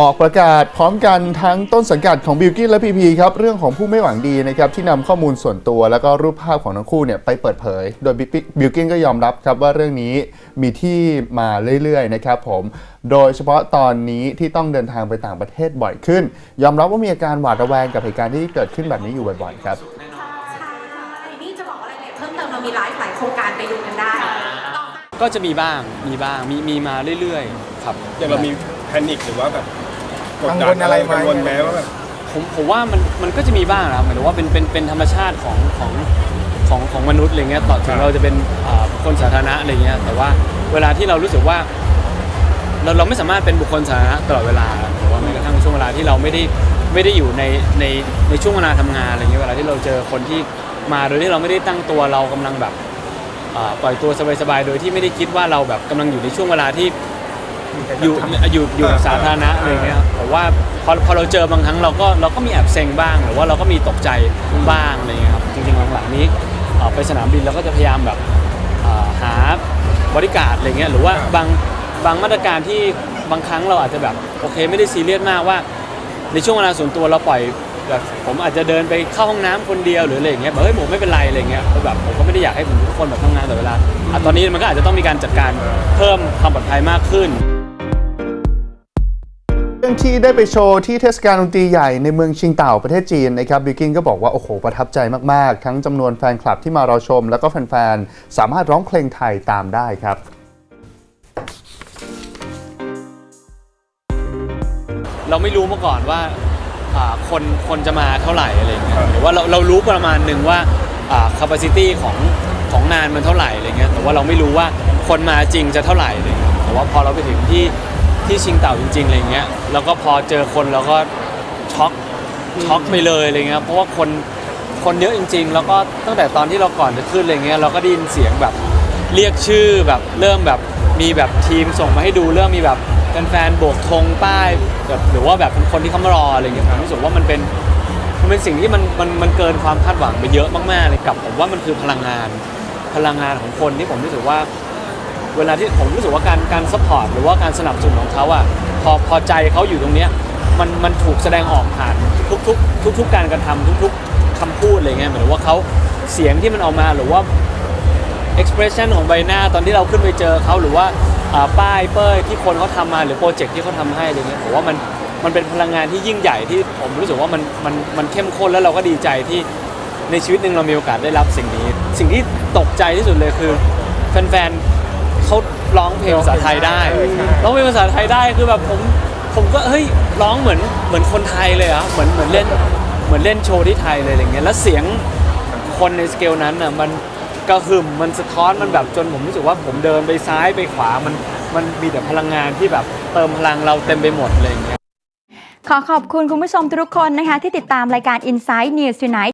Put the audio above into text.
ออกประกาศพร้อมกันทั้งต้นสังกัดของบิลกิ้นและพีพีครับ เรื่องของผู้ไม่หวังดีนะครับ ที่นำข้อมูลส่วนตัว แล้วก็รูปภาพของทั้งคู่เนี่ยไปเปิดเผย โดยบิลกิ้นก็ยอมรับครับว่าเรื่องนี้มีที่มาเรื่อยๆนะครับผมโดยเฉพาะตอนนี้ที่ต้องเดินทางไปต่างประเทศบ่อยขึ้น ยอมรับว่ามีอาการหวาดระแวงกับเหตุการณ์ที่เกิดขึ้นแบบนี้อยู่บ่อยๆครับนี่จะบอกอะไรเพิ่มเติมเรามีไลฟ์หลายโครงการไปดูกันได้ ก็จะมีบ้างมีบ้างมีมีมาเรื่อยๆ ครับอย่างเรามีแพนิคหรือว่าแบบ กดกังดัวลอะไรไหมกังวลแม้ว่าแบบผมผมว่ามันมันก็จะมีบ้างนะครับหมายถึงว่าเป็นเป็นเป็นธรรมชาติของของของของมนุษย์อะไรเงี้ยต่อถึงเราจะเป็นอ่าคนสาธารณะอะไรเงี้ยแต่ว่าเวลาที่เรารู้สึกว่า เราเราไม่สามารถเป็นบุคคลสาธารณะตลอดเวลาหรือว่าแม้กระทั่งช่วงเวลาที่เราไม่ได้ไม่ได้อยู่ในในในช่วงเวลาทำงานอะไรเงี้ยเวลาที่เราเจอคนที่มาโดยที่เราไม่ได้ตั้งตัวเรากำลังแบบอ่าปล่อยตัวสบายๆโดยที่ไม่ได้คิดว่าเราแบบกำลังอยู่ในช่วงเวลาที่ อยู่อยู่อยู่กับสาธารณะอะไรเงี้ย แต่ว่าพอพอเราเจอบางครั้งเราก็เราก็มีแอบเซ็งบ้าง หรือว่าเราก็มีตกใจบ้างอะไรเงี้ยครับจริงๆหลังๆนี้เอ่อไปสนามบินเราก็จะพยายามแบบเอ่อหาบริการอะไรเงี้ยหรือว่าบางบางมาตรการที่บางครั้งเราอาจจะแบบโอเคไม่ได้ซีเรียสมากว่า ในช่วงเวลาส่วนตัวเราปล่อยแบบผมอาจจะเดินไปเข้าห้องน้ำคนเดียวหรืออะไรอย่างเงี้ยแบบเฮ้ยผมไม่เป็นไรอะไรเงี้ยเพราะแบบผมก็ไม่ได้อยากให้ผมทุกคนแบบทำงานแต่เวลาอะตอนนี้มันก็อาจจะต้องมีการจัดการเพิ่มความปลอดภัยมากขึ้น เรื่องที่ได้ไปโชว์ที่เทศกาลดนตรีใหญ่ในเมืองชิงเต่าประเทศจีนนะครับบิลกินก็บอกว่า โอ้โห ประทับใจมาก ๆ ทั้งจำนวนแฟนคลับที่มารอชม แล้วก็แฟน ๆ สามารถร้องเพลงไทยตามได้ครับ เราไม่รู้มาก่อนว่าอ่าคนคนจะมาเท่าไหร่อะไรเงี้ยหรือว่าเราเรารู้ประมาณหนึ่งว่าอ่า capacity ของของงานมันเท่าไหร่อะไรเงี้ยแต่ว่าเราไม่รู้ว่าคนมาจริงจะเท่าไหร่อะไรเลยแต่ว่าพอเราไปถึงที่ ที่ชิงเต่าจริงๆอะไรเงี้ยแล้วก็พอเจอคนเราก็ช็อกช็อกไปเลยอะไรเงี้ยเพราะว่าคนคนเยอะจริง ๆ แล้วก็ตั้งแต่ตอนที่เราก่อนจะขึ้นอะไรเงี้ยเราก็ได้ยินเสียงแบบเรียกชื่อแบบเริ่มแบบมีแบบทีมส่งมาให้ดูเริ่มมีแบบแฟนๆโบกธงป้ายแบบหรือว่าแบบเป็นคนที่เขามารออะไรเงี้ยผมรู้สึกว่ามันเป็นมันเป็นสิ่งที่มันมันมันเกินความคาดหวังไปเยอะมากๆเลยกับผมว่ามันคือพลังงานพลังงานของคนที่ผมรู้สึกว่า เวลาที่ผมรู้สึกว่าการการซัพพอร์ตหรือว่าการสนับสนุนของเขาอะพอพอใจเขาอยู่ตรงเนี้ยมันมันถูกแสดงออกผ่านทุกทุกทุกทุกๆการกระทำทุกๆคำพูดอะไรเงี้ยเหมือนว่าเขาเสียงที่มันออกมาหรือว่า expression ของใบหน้าตอนที่เราขึ้นไปเจอเขาหรือว่าป้ายเป้ยที่คนเขาทำมาหรือโปรเจกต์ที่เขาทำให้อะไรเงี้ยผมว่ามันมันเป็นพลังงานที่ยิ่งใหญ่ที่ผมรู้สึกว่ามันมันมันเข้มข้นแล้วเราก็ดีใจที่ในชีวิตหนึ่งเรามีโอกาสได้รับสิ่งนี้ สิ่งที่ตกใจที่สุดเลยคือแฟนๆ เขาร้องเพลงภาษาไทยได้ร้องเพลงภาษาไทยได้คือแบบผมผมก็เฮ้ยร้องเหมือนเหมือนคนไทยเลยอะเหมือนเหมือนเล่นเหมือนเล่นโชว์ที่ไทยเลยอะไรเงี้ยแล้วเสียงคนในสเกลนั้นน่ะมันกระหึ่มมันสะท้อนมันแบบจนผมรู้สึกว่าผมเดินไปซ้ายไปขวามันมันมีแต่พลังงานที่แบบเติมพลังเราเต็มไปหมดอะไรอย่างเงี้ย ขอขอบคุณคุณผู้ชมทุกคนนะคะ ที่ติดตามรายการ Inside News Tonight